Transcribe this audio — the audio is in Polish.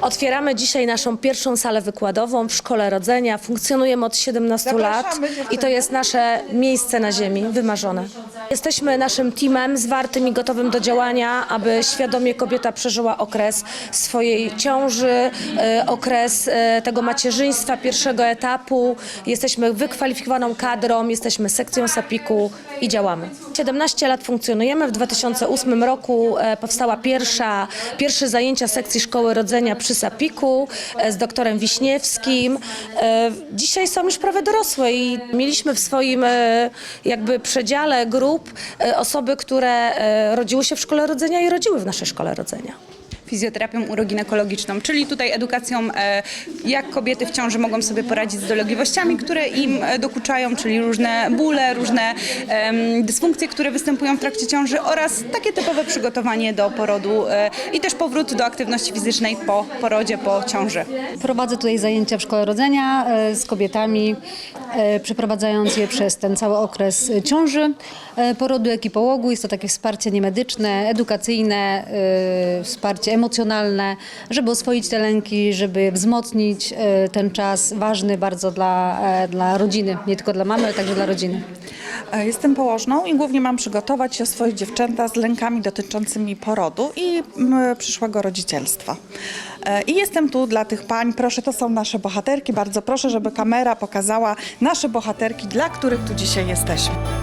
Otwieramy dzisiaj naszą pierwszą salę wykładową w Szkole Rodzenia. Funkcjonujemy od 17 lat i to jest nasze miejsce na ziemi, wymarzone. Jesteśmy naszym teamem zwartym i gotowym do działania, aby świadomie kobieta przeżyła okres swojej ciąży, e, okres e, tego macierzyństwa, pierwszego etapu. Jesteśmy wykwalifikowaną kadrą, jesteśmy sekcją SAPIK-u i działamy. 17 lat funkcjonujemy. W 2008 roku e, powstała pierwsza, pierwsze zajęcia sekcji Szkoły Rodzenia przy SAPIK-u e, z doktorem Wiśniewskim. E, Dzisiaj są już prawie dorosłe i mieliśmy w swoim jakby przedziale grup osoby, które rodziły się w Szkole Rodzenia i rodziły w naszej Szkole Rodzenia. Fizjoterapią uroginekologiczną, czyli tutaj edukacją, e, jak kobiety w ciąży mogą sobie poradzić z dolegliwościami, które im e, dokuczają, czyli różne bóle, różne dysfunkcje, które występują w trakcie ciąży oraz takie typowe przygotowanie do porodu e, i też powrót do aktywności fizycznej po porodzie, po ciąży. Prowadzę tutaj zajęcia w szkole rodzenia z kobietami, przeprowadzając je przez ten cały okres ciąży, porodu, jak i połogu. Jest to takie wsparcie niemedyczne, edukacyjne, wsparcie żeby oswoić te lęki, żeby wzmocnić e, ten czas ważny bardzo dla, e, dla rodziny, nie tylko dla mamy, ale także dla rodziny. E, Jestem położną i głównie mam przygotować się swoje dziewczęta z lękami dotyczącymi porodu i przyszłego rodzicielstwa. I jestem tu dla tych pań. Proszę, to są nasze bohaterki. Bardzo proszę, żeby kamera pokazała nasze bohaterki, dla których tu dzisiaj jesteśmy.